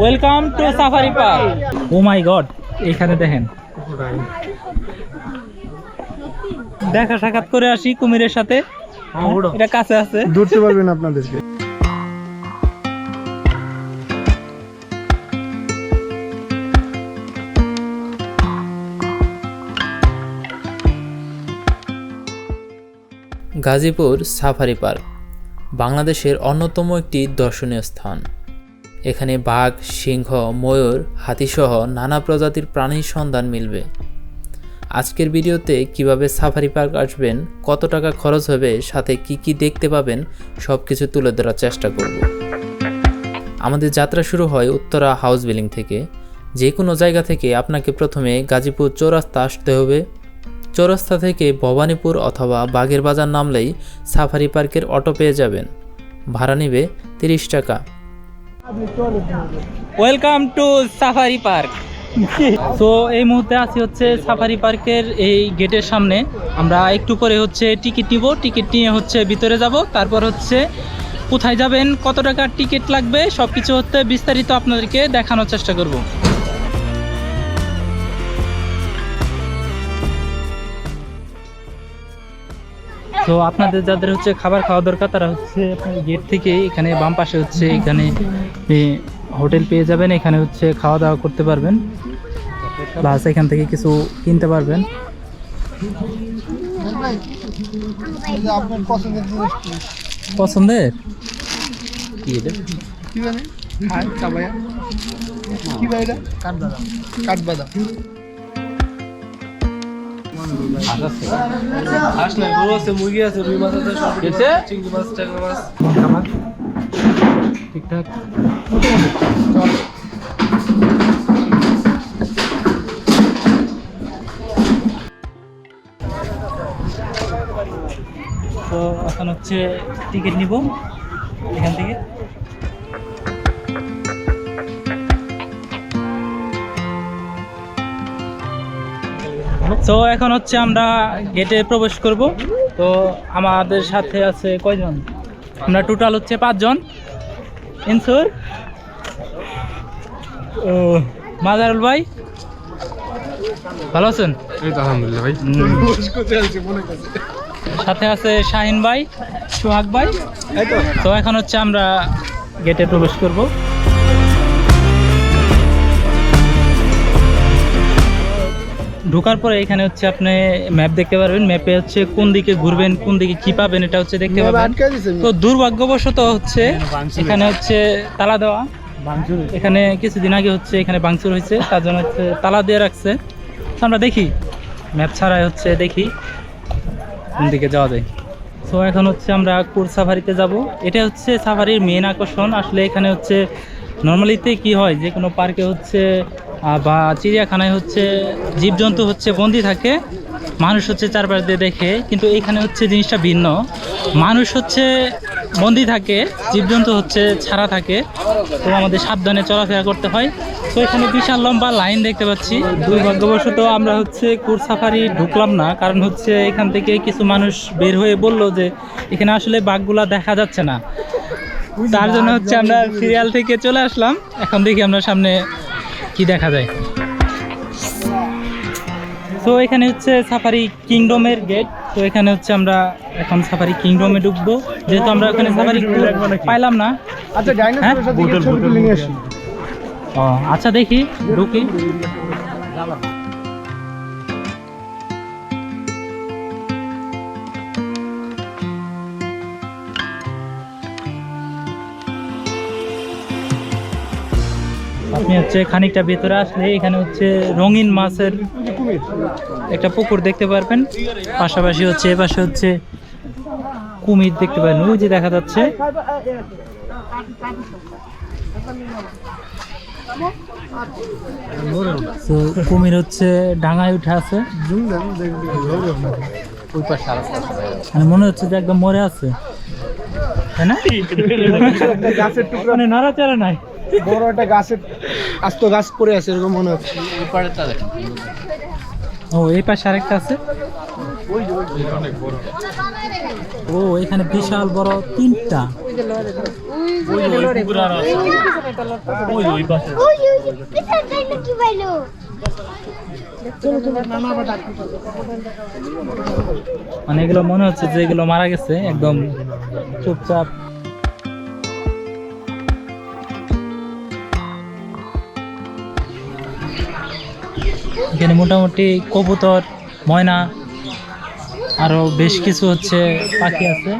Welcome to safari park oh my god এখানে দেখেন। দেখা সাক্ষাৎ করে আসি কুমিরের সাথে। এটা কাছে আছে। ধরতে পারবেন আপনাদেরকে। গাজীপুর সাফারি পার্ক বাংলাদেশের অন্যতম একটি দর্শনীয় স্থান। এখানে বাঘ, সিংহ, ময়ূর, হাতিসহ নানা প্রজাতির প্রাণীর সন্ধান মিলবে। আজকের ভিডিওতে কীভাবে সাফারি পার্ক আসবেন, কত টাকা খরচ হবে, সাথে কি কি দেখতে পাবেন সব কিছু তুলে ধরার চেষ্টা করব। আমাদের যাত্রা শুরু হয় উত্তরা হাউস বিল্ডিং থেকে। যে কোনো জায়গা থেকে আপনাকে প্রথমে গাজীপুর চৌরাস্তা আসতে হবে। চৌরাস্তা থেকে ভবানীপুর অথবা বাগের বাজার নামলেই সাফারি পার্কের অটো পেয়ে যাবেন। ভাড়া নেবে তিরিশ টাকা। Welcome to safari park so এই মুহূর্তে আছি হচ্ছে সাফারি পার্কের এই গেটের সামনে। আমরা একটু পরে হচ্ছে টিকিট নিব। টিকিট নিয়ে হচ্ছে ভিতরে যাব। তারপর হচ্ছে কোথায় যাবেন কত টাকার টিকিট লাগবে সব কিছু হচ্ছে বিস্তারিত আপনাদেরকে দেখানোর চেষ্টা করব। তো আপনাদের যাদের হচ্ছে খাবার খাওয়া দরকার, তারা হচ্ছে আপনার গেট থেকে এখানে বাম পাশে হচ্ছে এখানে হোটেল পেয়ে যাবেন। এখানে হচ্ছে খাওয়া দাওয়া করতে পারবেন। প্লাস এখান থেকে কিছু কিনতে পারবেন। পছন্দের? এটা? কাঠবাদাম। কাঠবাদাম। হাঁস নাই গরু আছে মুরগি আছে রুই মাছ আছে সব খেতে? চিংড়ি মাছ ট্যাংরা মাছ। ঠিকঠাক। তো এখন হচ্ছে টিকিট নিব এখান থেকে। তো এখন হচ্ছে আমরা গেটে প্রবেশ করব। তো আমাদের সাথে আছে কয়জন? আমরা টোটাল হচ্ছে পাঁচজন। ইনসুর? ও মাজারুল ভাই? ভালো আছেন? আলহামদুলিল্লাহ ভাই। সাথে আছে শাহিন ভাই সোহাগ ভাই। তো। এখন হচ্ছে আমরা গেটে প্রবেশ করব। ঢোকার পরে এখানে হচ্ছে আপনি ম্যাপ দেখতে পারবেন। ম্যাপে হচ্ছে কোন দিকে ঘুরবেন কোন দিকে কি পাবেন এটা হচ্ছে দেখতে পাবেন। তো দুর্ভাগ্যবশত হচ্ছে এখানে হচ্ছে তালা দেওয়া। এখানে কিছুদিন আগে হচ্ছে এখানে বাংচুর হয়েছে তার জন্য হচ্ছে তালা দিয়ে রাখছে। তো আমরা দেখি। ম্যাপ ছাড়াই হচ্ছে দেখি। কোন দিকে যাওয়া যায়। তো এখন হচ্ছে আমরা কুর সাফারিতে যাব। এটা হচ্ছে সাফারির মেন আকর্ষণ। আসলে এখানে হচ্ছে নর্মালিতে কি হয়? যে কোনো পার্কে হচ্ছে বা চিড়িয়াখানায় হচ্ছে জীবজন্তু হচ্ছে বন্দি থাকে, মানুষ হচ্ছে চারপাশ দিয়ে দেখে, কিন্তু এখানে হচ্ছে জিনিসটা ভিন্ন। মানুষ হচ্ছে বন্দি থাকে, জীবজন্তু হচ্ছে ছাড়া থাকে, তো আমাদের সাবধানে চলাফেরা করতে হয়। তো এখানে বিশাল লম্বা লাইন দেখতে পাচ্ছি। দুর্ভাগ্যবশত আমরা হচ্ছে কুর সাফারি ঢুকলাম না, কারণ হচ্ছে এখান থেকে কিছু মানুষ বের হয়ে বলল যে, এখানে আসলে বাঘগুলা দেখা যাচ্ছে না। তার জন্য হচ্ছে আমরা সিরিয়াল থেকে চলে আসলাম। এখন দেখি আমরা সামনে কি দেখা যায়? তো এখানে হচ্ছে সাফারি কিংডমের গেট তো এখানে হচ্ছে আমরা এখন সাফারি কিংডমে ঢুকবো। যেহেতু আমরা ওখানে সাফারি পাইলাম না। আচ্ছা ও আচ্ছা দেখি ঢুকি। আপনি হচ্ছে খানিকটা ভেতরে আসলে এখানে হচ্ছে রঙিন মাছের একটা পুকুর দেখতে পারবেন। পাশাপাশি হচ্ছে এপাশে হচ্ছে কুমির দেখতে পারেন। ওই যে দেখা যাচ্ছে। কুমির হচ্ছে ডাঙায় উঠে আছে। মানে মনে হচ্ছে যে একদম মরে আছে। তাই না? মানে নাড়াচাড়া নাই। বড় একটা গাছের আস্ত গাছ পড়ে আছে, এরকম মনে হচ্ছে। ও, এই পাশে আরেকটা আছে? ও, এখানে বিশাল বড় তিনটা। মানে এগুলো মনে হচ্ছে যে এগুলো মারা গেছে, একদম চুপচাপ। এখানে মোটামুটি কবুতর, ময়না, আরও বেশ কিছু হচ্ছে পাখি আছে।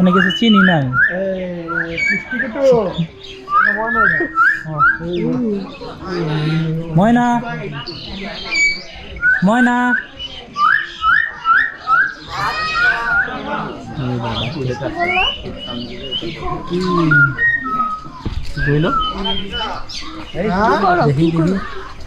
অনেক কিছু চিনি নাই। ময়না ময়না। দেখি দেখি।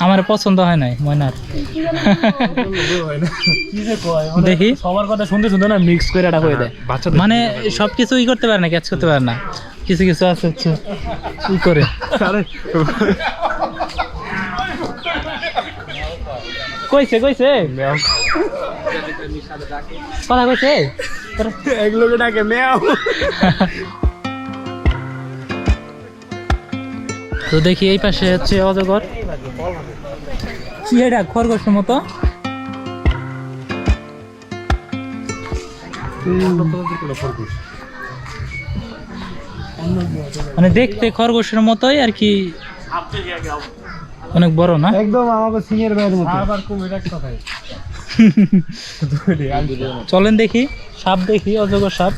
আমার পছন্দ হয় নাই ময়নার। দেখি। সবার কথা শুনতে শুনতে না মিক্স করে এটা হয়ে দেয় বাচ্চা মানে সবকিছু ই করতে পারে না ক্যাচ করতে পারে না। কিছু কিছু আছে হচ্ছে ই করে। কইছে কইছে? কথা কইছে? এগুলোকে ডাকে মেয়াও। তো দেখি এই পাশে হচ্ছে অজগর। কি এটা খরগোশের মতো? মানে দেখতে খরগোশের মতোই আর কি অনেক বড় না? একদম আমাকে সিনিয়র ভাইয়ের মতো। আবার কুমির একটা খাই চলেন দেখি সাপ দেখি অজগর সাপ।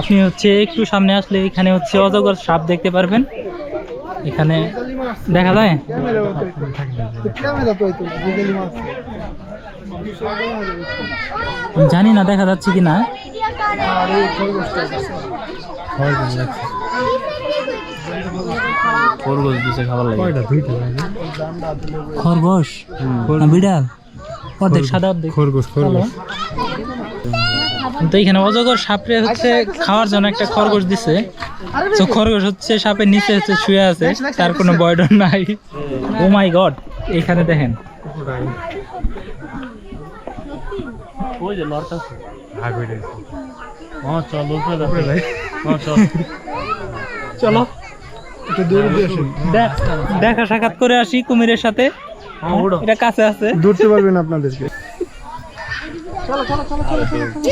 আপনি হচ্ছে একটু সামনে আসলে এখানে হচ্ছে অজগর সাপ দেখতে পারবেন। এখানে দেখা যায়? জানি না দেখা যাচ্ছে কি না। খরগোশ? দিছে খাবার লাগে খরগোশ বিড়াল? অর্ধেক সাদা অর্ধেক খরগোশ কালো। তো এখানে অজগর সাপরে হচ্ছে খাওয়ার জন্য একটা খরগোশ দিছে। তো খরগোশ হচ্ছে সাপের নিচে হচ্ছে শুয়ে আছে তার কোনো বয়ডর নাই। ও মাই গড এখানে দেখেন। ওই যে লড়টা ভাগ হয়ে গেছে হ্যাঁ চল। হ্যাঁ দেখ- দেখা সাক্ষাৎ করে আসি কুমিরের সাথে। এটা কাছে আছে। দূরতে পারবেন আপনাদেরকে।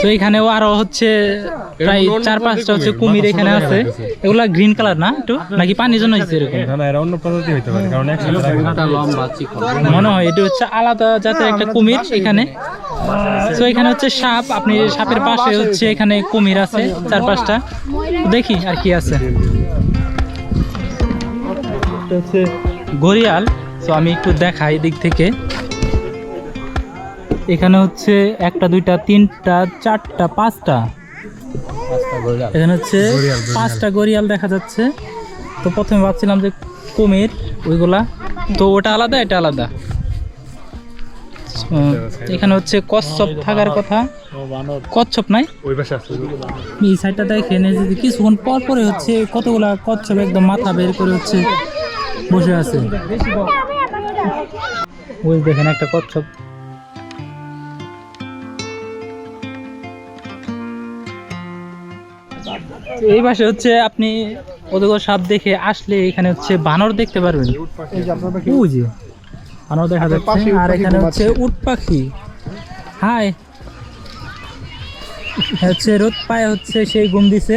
তো এখানেও আরও হচ্ছে প্রায় চার পাঁচটা হচ্ছে কুমির এখানে আছে। এগুলা গ্রিন কালার না একটু? নাকি পানির জন্য হচ্ছে এরকম? না না এরা অন্য প্রজাতি হইতে পারে কারণ মনে হয় এটা হচ্ছে আলাদা জাতের একটা কুমির এখানে। তো এখানে হচ্ছে সাপ আপনি সাপের পাশে হচ্ছে এখানে কুমির আছে চার পাঁচটা। দেখি আর কি আছে। এটা গরিয়াল তো আমি একটু দেখাই দিক থেকে। এখানে হচ্ছে একটা দুইটা তিনটা চারটা পাঁচটা। এখানে হচ্ছে পাঁচটা গরিয়াল দেখা যাচ্ছে। তো প্রথমে ভাবছিলাম যে কুমির ওইগুলা। তো ওটা আলাদা এটা আলাদা। এখানে হচ্ছে কচ্ছপ থাকার কথা। কচ্ছপ নাই? ওই পাশে আছে। এই সাইডটা দেখেন এই যে কিছুক্ষণ পর পরে হচ্ছে কতগুলা কচ্ছপ একদম মাথা বের করে হচ্ছে বসে আছে। ওই দেখেন একটা কচ্ছপ। এই পাশে হচ্ছে আপনি অজগর সাপ দেখে আসলে এখানে হচ্ছে বানর দেখতে পারবেন। বানর দেখা যাচ্ছে। আর এখানে হচ্ছে উট পাখি। হাই। হচ্ছে রোদ পায়ে হচ্ছে সেই ঘুম দিছে।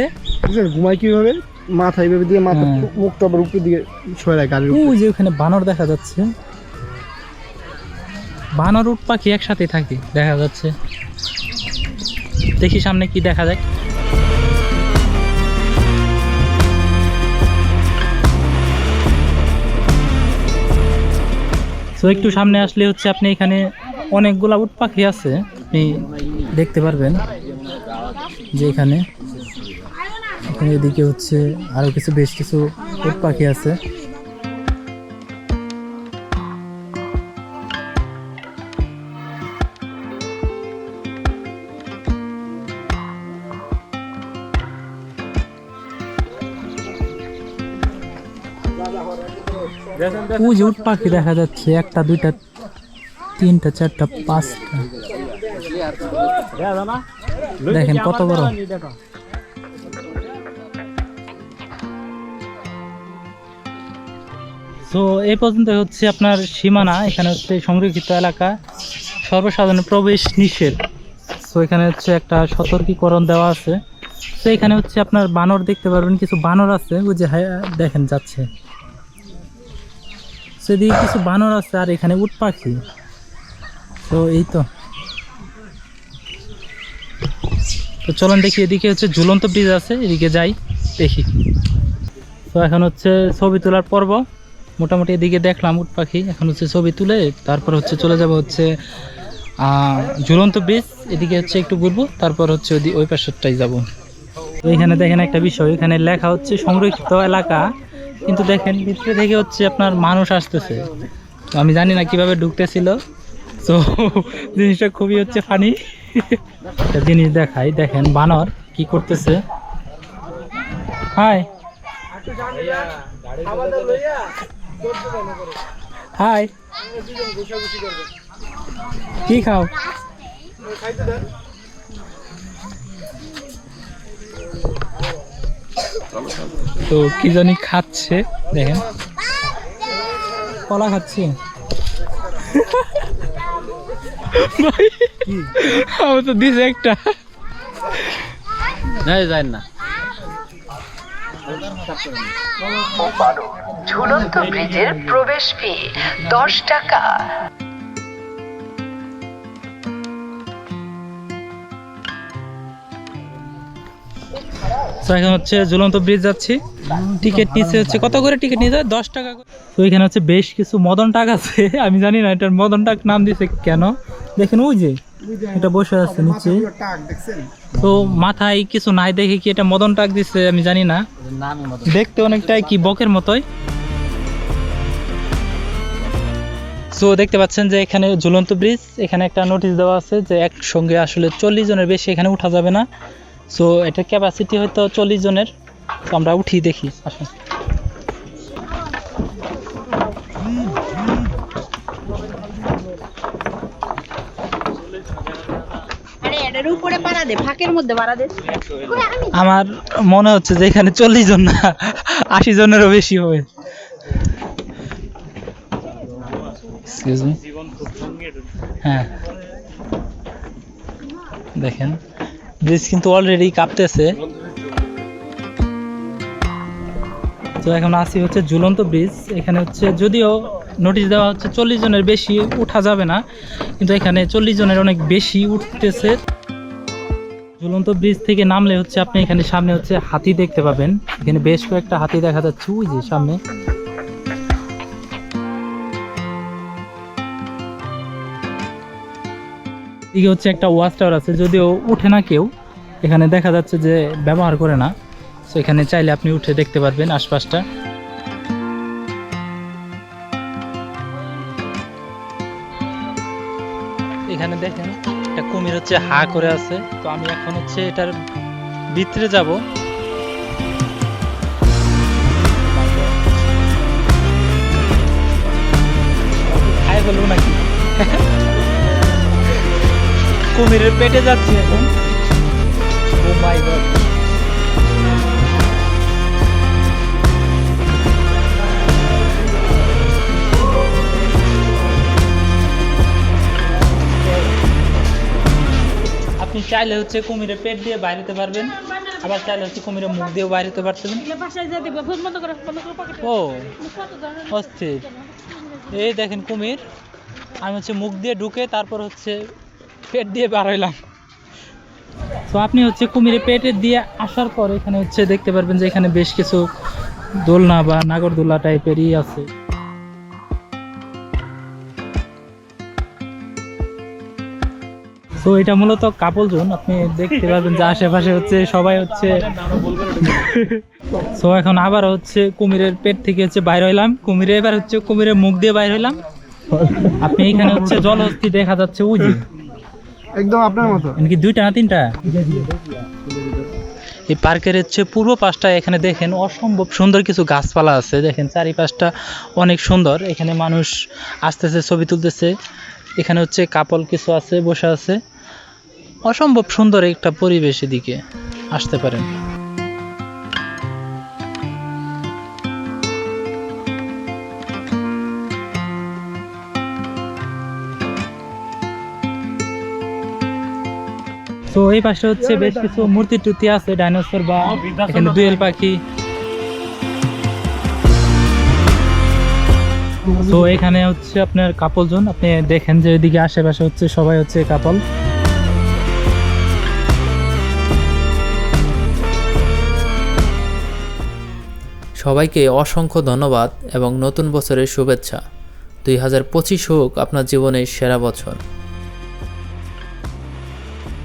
ঘুমায় কীভাবে? মাথা এইভাবে দিয়ে মাথা হ্যাঁ। মুখটা আবার উপর দিকে ছয় রাখে গাড়ির ওই যে ওখানে বানর দেখা যাচ্ছে। বানর উট পাখি একসাথে থাকে দেখা যাচ্ছে। দেখি সামনে কি দেখা যায়। তো একটু সামনে আসলে হচ্ছে আপনি এখানে অনেকগুলা উট পাখি আছে, আপনি দেখতে পারবেন যে এখানে। এখানে এদিকে হচ্ছে আরও কিছু, বেশ কিছু উট পাখি আছে। পাখি দেখা যাচ্ছে একটা দুইটা তিনটা চারটা পাঁচটা। দেখেন কত বড়। তো এই পর্যন্ত হচ্ছে আপনার সীমানা এখানে হচ্ছে সংরক্ষিত এলাকা সর্বসাধারণ প্রবেশ নিষেধ। তো এখানে হচ্ছে একটা সতর্কীকরণ দেওয়া আছে। তো এখানে হচ্ছে আপনার বানর দেখতে পারবেন কিছু বানর আছে ওই যে হ্যাঁ, দেখেন যাচ্ছে। সেদিকে কিছু বানর আছে, আর এখানে উট পাখি। তো এই তো। তো চলুন দেখি, এদিকে হচ্ছে ঝুলন্ত ব্রিজ আছে, এদিকে যাই, দেখি। তো এখন হচ্ছে ছবি তোলার পর্ব। মোটামুটি এদিকে দেখলাম উট পাখি, এখন হচ্ছে ছবি তুলে তারপর হচ্ছে চলে যাব হচ্ছে ঝুলন্ত ব্রিজ এদিকে হচ্ছে একটু ঘুরবো, তারপর হচ্ছে ওই পাশেরটাই যাব। তো এখানে দেখেন একটা বিষয়, এখানে লেখা হচ্ছে সংরক্ষিত এলাকা। কিন্তু দেখেন, ভিতরে থেকে হচ্ছে আপনার মানুষ আসতেছে। তো আমি জানি না কীভাবে ঢুকতেছিল। তো জিনিসটা খুবই হচ্ছে ফানি জিনিস দেখাই। দেখেন, বানর কি করতেছে? হাই হাই কি খাও? তো কি জানি খাচ্ছে দেখেন। কলা খাচ্ছে। আমার তো দিছে একটা। যায় না। ঝুলন্ত ব্রিজের প্রবেশ ফি দশ টাকা। তো এখন হচ্ছে ঝুলন্ত ব্রিজ যাচ্ছি। টিকিট নিচে হচ্ছে কত করে টিকিট নিতে হয় দশ টাকা তো এখানে হচ্ছে বেশ কিছু মদন টাক আছে। আমি জানি না এটার মদন টাক নাম দিছে কেন। দেখেন ওই যে, এটা বসে আছে নিচে। তো মাথায় কিছু নাই দেখে কি এটা মদন টাক দিছে, আমি জানি না। দেখতে অনেকটাই কি বকের মতোই। সো দেখতে পাচ্ছেন যে এখানে ঝুলন্ত ব্রিজ এখানে একটা নোটিশ দেওয়া আছে যে একসঙ্গে আসলে চল্লিশ জনের বেশি এখানে উঠা যাবে না। সো এটার ক্যাপাসিটি হয়তো চল্লিশ জনের। তো আমরা উঠি দেখি আসুন। আরে এটার উপরে পাড়া দে ফাঁকের মধ্যে পাড়া দে। আমার মনে হচ্ছে যে এখানে চল্লিশ জন না আশি জনেরও বেশি হবে। হ্যাঁ। দেখেন। ব্রিজ কিন্তু অলরেডি কাঁপতেছে। তো এখন আসি হচ্ছে ঝুলন্ত ব্রিজ। এখানে হচ্ছে যদিও নোটিশ দেওয়া হচ্ছে চল্লিশ জনের বেশি উঠা যাবে না, কিন্তু এখানে চল্লিশ জনের অনেক বেশি উঠতেছে। ঝুলন্ত ব্রিজ থেকে নামলে হচ্ছে আপনি এখানে সামনে হচ্ছে হাতি দেখতে পাবেন। এখানে বেশ কয়েকটা হাতি দেখা যাচ্ছে, ওই যে সামনে। এদিকে হচ্ছে একটা ওয়াচ টাওয়ার আছে, যদিও উঠে না কেউ। এখানে দেখা যাচ্ছে যে ব্যবহার করে না। তো এখানে চাইলে আপনি উঠে দেখতে পারবেন আশপাশটা। এখানে দেখেন, একটা কুমির হচ্ছে হা করে আছে। তো আমি এখন হচ্ছে এটার ভিতরে যাব। খাই বলব নাকি? কুমিরের পেটে যাচ্ছি। এখন গড আপনি চাইলে হচ্ছে কুমিরের পেট দিয়ে বাইরেতে পারবেন। আবার চাইলে হচ্ছে কুমিরের মুখ দিয়েও বাইরেতে পারতেন। ও, অস্থির। এই দেখেন কুমির। আমি হচ্ছে মুখ দিয়ে ঢুকে তারপর হচ্ছে পেট দিয়ে বার হইলাম। তো আপনি হচ্ছে কুমিরে পেটে দিয়ে আসার পর এখানে হচ্ছে দেখতে পারবেন যে এখানে বেশ কিছু দোলনা বা নাগরদোলা টাইপেরই আছে। তো এটা মূলত কাপল জোন আপনি দেখতে পারবেন যে আশেপাশে হচ্ছে সবাই হচ্ছে তো এখন আবার হচ্ছে কুমিরের পেট থেকে হচ্ছে বাইর হইলাম। কুমিরে এবার হচ্ছে কুমিরের মুখ দিয়ে বাইর হইলাম। আপনি এখানে হচ্ছে জলহস্তি দেখা যাচ্ছে যে একদম আপনার মতো। কি দুইটা না তিনটা? এই পার্কের হচ্ছে পূর্ব পাশটা এখানে দেখেন অসম্ভব সুন্দর কিছু গাছপালা আছে। দেখেন চারিপাশটা অনেক সুন্দর। এখানে মানুষ আসতেছে ছবি তুলতেছে। এখানে হচ্ছে কাপল কিছু আছে বসে আছে। অসম্ভব সুন্দর একটা পরিবেশ এদিকে। আসতে পারেন। তো এই পাশে হচ্ছে বেশ কিছু মূর্তি টুর্তি আছে, ডাইনোসর বা এখানে দুয়েল পাখি। তো এখানে হচ্ছে আপনার কাপল জোন আপনি দেখেন যে এদিকে আশেপাশে হচ্ছে সবাই হচ্ছে কাপল। সবাইকে অসংখ্য ধন্যবাদ এবং নতুন বছরের শুভেচ্ছা। দুই হাজার পঁচিশ হোক আপনার জীবনের সেরা বছর।